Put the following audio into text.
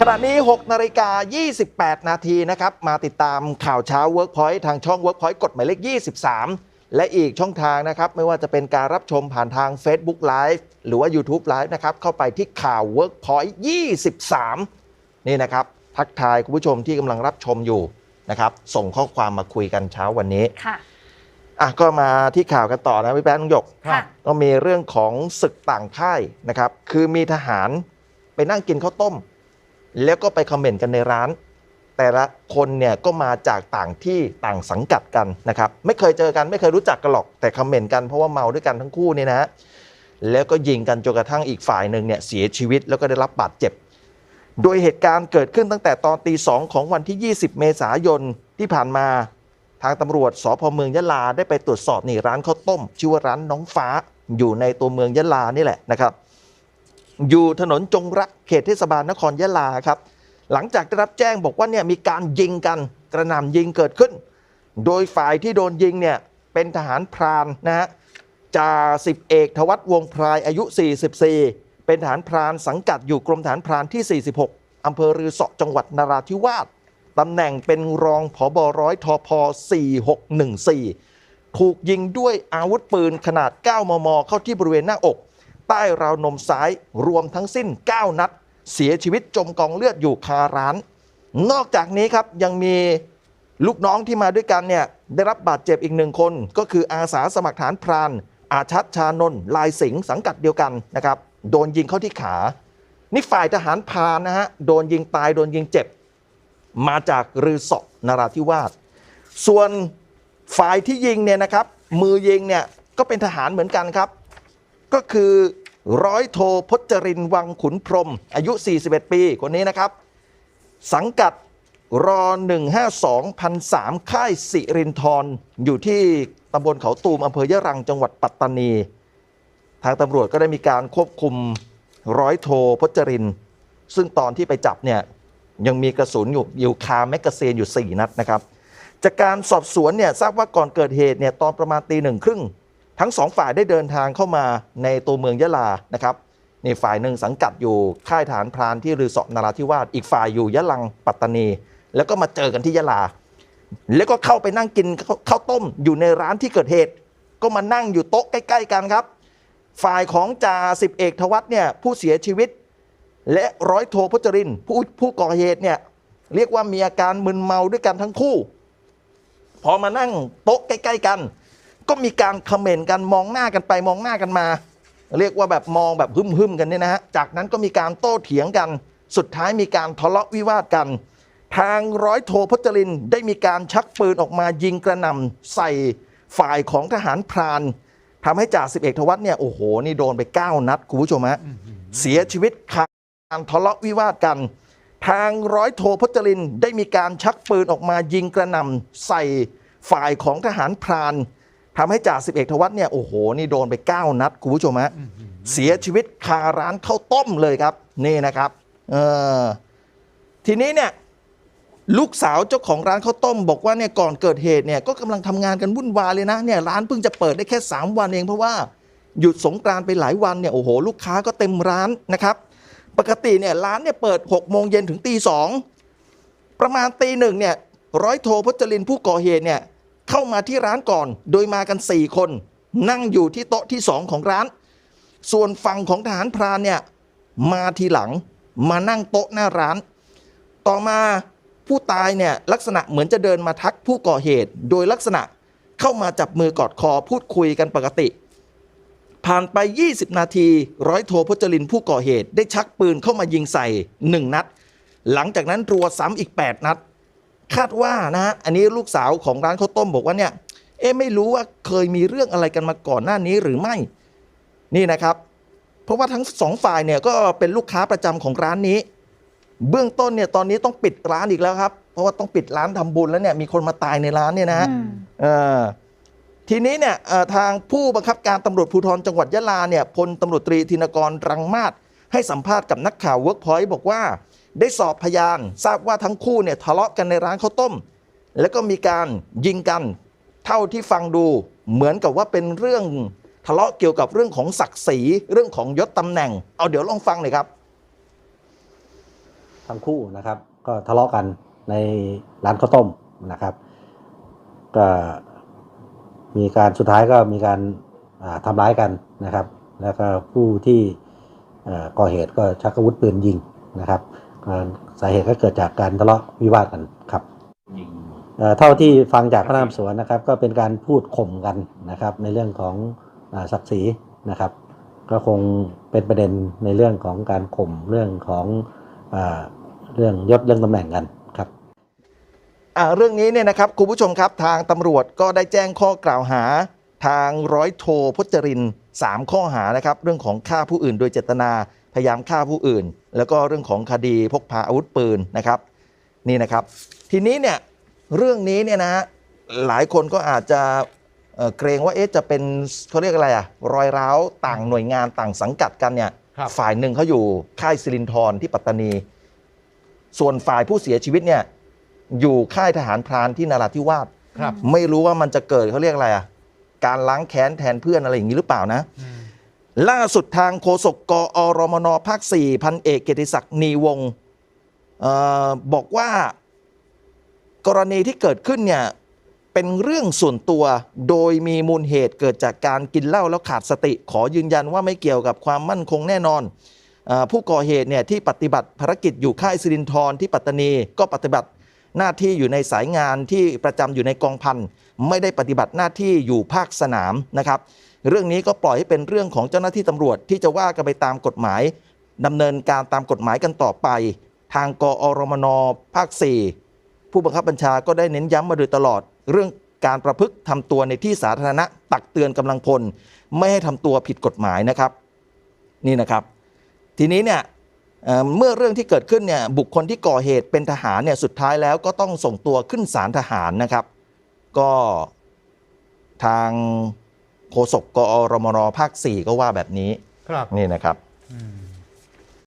ขณะนี้ 6 นาฬิกา 28 นาทีนะครับ มาติดตามข่าวเช้า Workpoint ทางช่อง Workpoint กดหมายเลข 23 และอีกช่องทางนะครับ ไม่ว่าจะเป็นการรับชมผ่านทาง Facebook Live หรือว่า YouTube Live นะครับ เข้าไปที่ข่าว Workpoint 23 นี่นะครับ ทักทายคุณผู้ชมที่กำลังรับชมอยู่นะครับ ส่งข้อความมาคุยกันเช้าวันนี้ค่ะอะก็มาที่ข่าวกันต่อนะพี่แป๊ะน้องหยกค่ะก็มีเรื่องของศึกต่างค่ายนะครับ คือมีทหารไปนั่งกินข้าวต้ม แล้วก็ไปคอมเมนต์กันในร้าน แต่ละคนเนี่ยก็มาจากต่างที่ต่างสังกัดกันนะครับ ไม่เคยเจอกันไม่เคยรู้จักกันหรอก แต่คอมเมนต์กันเพราะว่าเมาด้วยกันทั้งคู่นี่นะฮะแล้วก็ยิงกันจนกระทั่งอีกฝ่ายหนึ่งเนี่ยเสียชีวิตแล้วก็ได้รับบาดเจ็บ โดยเหตุการณ์เกิดขึ้นตั้งแต่ตอนตีสองของวันที่ 20 เมษายนที่ผ่านมา ทางตำรวจสพเมืองยะลาได้ไปตรวจสอบนี่ร้านข้าวต้ม ชื่อว่าร้านน้องฟ้าอยู่ในตัวเมืองยะลานี่แหละนะครับ อยู่ถนนจงรักเขตเทศบาลนครยะลาครับ หลังจากได้รับแจ้งบอกว่าเนี่ยมีการยิงกันกระหน่ำยิงเกิดขึ้น โดยฝ่ายที่โดนยิงเนี่ยเป็นทหารพรานนะฮะจ่าสิบเอกทวัตวงศ์พรายอายุ 44 เป็นทหารพรานสังกัดอยู่กรมทหารพรานที่ 46 อำเภอรือเสาะจังหวัดนราธิวาสตำแหน่งเป็นรองผบร้อยทพ 4614 ถูกยิงด้วยอาวุธปืนขนาด 9 มม เข้าที่บริเวณหน้าอก ใต้ราวนมซ้ายรวมทั้งสิ้น 9 นัด เสียชีวิตจมกองเลือดอยู่คาร้าน นอกจากนี้ครับยังมีลูกน้องที่มาด้วยกันเนี่ยได้รับบาดเจ็บอีกหนึ่งคน ก็คืออาสาสมัครฐานพราน อาชัดชานนท์ลายสิงสังกัดเดียวกันนะครับโดนยิงเข้าที่ขา นี่ฝ่ายทหารพรานนะฮะโดนยิงตายโดนยิงเจ็บ มาจากรือเสอนราธิวาสส่วนฝ่ายที่ยิงเนี่ยนะครับมือยิงเนี่ยก็เป็นทหารเหมือนกันครับ ก็คือร้อยโทพจรินวังขุนพรม อายุ 41 ปี คนนี้นะครับ สังกัดรอ152พันสามค่ายสิรินทรอยู่ที่ตำบลเขาตูมอำเภอยะรังจังหวัดปัตตานี ทางตำรวจก็ได้มีการควบคุมร้อยโทพจริน ซึ่งตอนที่ไปจับเนี่ยยังมีกระสุนอยู่อยู่คาแมกกาซีนอยู่ 4 นัดนะครับ จากการสอบสวนเนี่ยทราบว่าก่อนเกิดเหตุเนี่ยตอนประมาณตีหนึ่งครึ่ง ทั้งสองฝ่ายได้เดินทางเข้ามาในตัวเมืองยะลานะครับนี่ฝ่ายหนึ่งสังกัดอยู่ค่ายฐานพรานที่รือสอนราธิวาสอีกฝ่ายอยู่ยะลังปัตตานี แล้วก็มาเจอกันที่ยะลา แล้วก็เข้าไปนั่งกินข้าวข้าวต้มอยู่ในร้านที่เกิดเหตุ ก็มานั่งอยู่โต๊ะใกล้ ๆ กันครับ ฝ่ายของจ่าสิบเอกทวัฒน์เนี่ยผู้เสียชีวิต และร้อยโทพจรินผู้ผู้ก่อเหตุเนี่ยเรียกว่ามีอาการมึนเมาด้วยกันทั้งคู่ พอมานั่งโต๊ะใกล้ ๆ กัน ก็มีการคอมเมนต์กันมองหน้ากันไปมองหน้ากันมา เรียกว่าแบบมองแบบหึ่มๆกันเนี่ยนะฮะจากนั้นก็มีการโต้เถียงกัน สุดท้ายมีการทะเลาะวิวาทกัน ทางร้อยโทพจรินได้มีการชักปืนออกมายิงกระหน่ำใส่ฝ่ายของทหารพรานทำให้จ่าสิบเอกทวัฒเนี่ยโอ้โหนี่โดนไป 9 นัดคุณผู้ชมฮะเสียชีวิตคาการทะเลาะวิวาทกัน ทางร้อยโทพจรินได้มีการชักปืนออกมายิงกระหน่ำใส่ฝ่ายของทหารพราน ทำให้จ่าสิบเอกทวัฒน์เนี่ยโอ้โห นี่โดนไป 9 นัดคุณผู้ชมฮะเสียชีวิตคาร้านข้าวต้มเลยครับ นี่นะครับเออทีนี้เนี่ยลูกสาวเจ้าของร้านข้าวต้ม บอกว่าเนี่ยก่อนเกิดเหตุเนี่ยก็กำลังทำงานกันวุ่นวายเลยนะเนี่ยร้านเพิ่งจะเปิดได้แค่ 3 วันเองเพราะว่าหยุดสงกรานต์ไปหลายวันเนี่ยโอ้โหลูกค้าก็เต็มร้านนะครับปกติเนี่ยร้านเนี่ยเปิด6โมงเย็นถึงตีสองประมาณตีหนึ่งเนี่ยร้อยโทพจรินทร์ผู้ก่อเหตุเนี่ย เข้ามาที่ร้านก่อน โดยมากัน 4 คน นั่งอยู่ที่โต๊ะที่ 2 ของร้าน ส่วนฝั่งของทหารพรานเนี่ยมาทีหลังมานั่งโต๊ะหน้าร้าน ต่อมาผู้ตายเนี่ยลักษณะเหมือนจะเดินมาทักผู้ก่อเหตุ โดยลักษณะเข้ามาจับมือกอดคอพูดคุยกันปกติ ผ่านไป 20 นาที ร้อยโทพจรินผู้ก่อเหตุ ได้ชักปืนเข้ามายิงใส่ 1 นัด หลังจากนั้นรัวซ้ำอีก 8 นัด คาดว่านะฮะอันนี้ลูกสาวของร้านข้าวต้มบอกว่าเนี่ย เอ๊ะไม่รู้ว่าเคยมีเรื่องอะไรกันมาก่อนหน้านี้หรือไม่นี่นะครับ เพราะว่าทั้งสองฝ่ายเนี่ยก็เป็นลูกค้าประจำของร้านนี้ เบื้องต้นเนี่ยตอนนี้ต้องปิดร้านอีกแล้วครับ เพราะว่าต้องปิดร้านทำบุญแล้วเนี่ยมีคนมาตายในร้านเนี่ยนะฮะอืมเออทีนี้เนี่ยเอ่อทางผู้บังคับการตำรวจภูธรจังหวัดยะลาเนี่ยพลตำรวจตรีธินกรรังมาศ ให้สัมภาษณ์กับนักข่าวเวิร์กพอยต์บอกว่า ได้สอบพยานทราบว่าทั้งคู่เนี่ยทะเลาะกันในร้านข้าวต้ม แล้วก็มีการยิงกัน เท่าที่ฟังดูเหมือนกับว่าเป็นเรื่องทะเลาะเกี่ยวกับเรื่องของศักดิ์ศรีเรื่องของยศตำแหน่ง เอาเดี๋ยวลองฟังหน่อยครับ ทั้งคู่นะครับ ก็ทะเลาะกันในร้านข้าวต้มนะครับ ก็มีการสุดท้ายก็มีการอ่าทำร้ายกันนะครับ แล้วก็ผู้ที่ ก่อเหตุก็ชักอาวุธปืนยิงนะครับอ่าสาเหตุก็เกิดจากการทะเลาะวิวาทกันครับยิงเอ่อเท่าที่ฟังจากพนักงานสอบสวนนะครับ ก็เป็นการพูดข่มกันนะครับ ในเรื่องของอาศักดิ์ศรีนะครับ ก็คงเป็นประเด็นในเรื่องของการข่มเรื่องของอาเรื่องยศเรื่องตำแหน่งกันครับอ่าเรื่องนี้เนี่ยนะครับคุณผู้ชมครับทางตำรวจก็ได้แจ้งข้อกล่าวหา ทางร้อยโทพจรินทร์สามข้อหานะครับเรื่องของฆ่าผู้อื่นโดยเจตนาพยายามฆ่าผู้อื่น แล้วก็เรื่องของคดีพกพาอาวุธปืนนะครับนี่นะครับ ทีนี้เนี่ยเรื่องนี้เนี่ยนะฮะหลายคนก็อาจจะเอ่อเกรงว่าเอ๊ะจะเป็นเขาเรียกอะไรอะรอยร้าวต่างหน่วยงานต่างสังกัดกันเนี่ยครับฝ่ายหนึ่งเขาอยู่ค่ายสิรินทรที่ปัตตานี ส่วนฝ่ายผู้เสียชีวิตเนี่ยอยู่ค่ายทหารพรานที่นราธิวาสครับไม่รู้ว่ามันจะเกิดเขาเรียกอะไรอะ การล้างแค้นแทนเพื่อนอะไรอย่างนี้หรือเปล่านะอืมล่าสุดทางโฆษกกอรมนภาค4พันเอกเกียรติศักดิ์นีวงศ์เออบอกว่ากรณีที่เกิดขึ้นเนี่ยเป็นเรื่องส่วนตัวโดยมีมูลเหตุเกิดจากการกินเหล้าแล้วขาดสติ ขอยืนยันว่าไม่เกี่ยวกับความมั่นคงแน่นอนเออผู้ก่อเหตุเนี่ยที่ปฏิบัติภารกิจอยู่ค่ายสิรินทรที่ปัตตานีก็ปฏิบัติ หน้าที่อยู่ในสายงานที่ประจำอยู่ในกองพันไม่ได้ปฏิบัติหน้าที่อยู่ภาคสนามนะครับ เรื่องนี้ก็ปล่อยให้เป็นเรื่องของเจ้าหน้าที่ตำรวจที่จะว่ากันไปตามกฎหมายดำเนินการตามกฎหมายกันต่อไป ทางกอรมนภาค 4 ผู้บังคับบัญชาก็ได้เน้นย้ำมาโดยตลอด เรื่องการประพฤติทำตัวในที่สาธารณะตักเตือนกำลังพล ไม่ให้ทำตัวผิดกฎหมายนะครับ นี่นะครับ ทีนี้เนี่ย เอ่อเมื่อเรื่องที่เกิดขึ้นเนี่ยบุคคลที่ก่อเหตุเป็นทหารเนี่ยสุดท้ายแล้วก็ต้องส่งตัวขึ้นศาลทหารนะครับ ก็ทางโฆษกกอรมนภาค 4 ก็ว่าแบบนี้ครับนี่นะครับอืม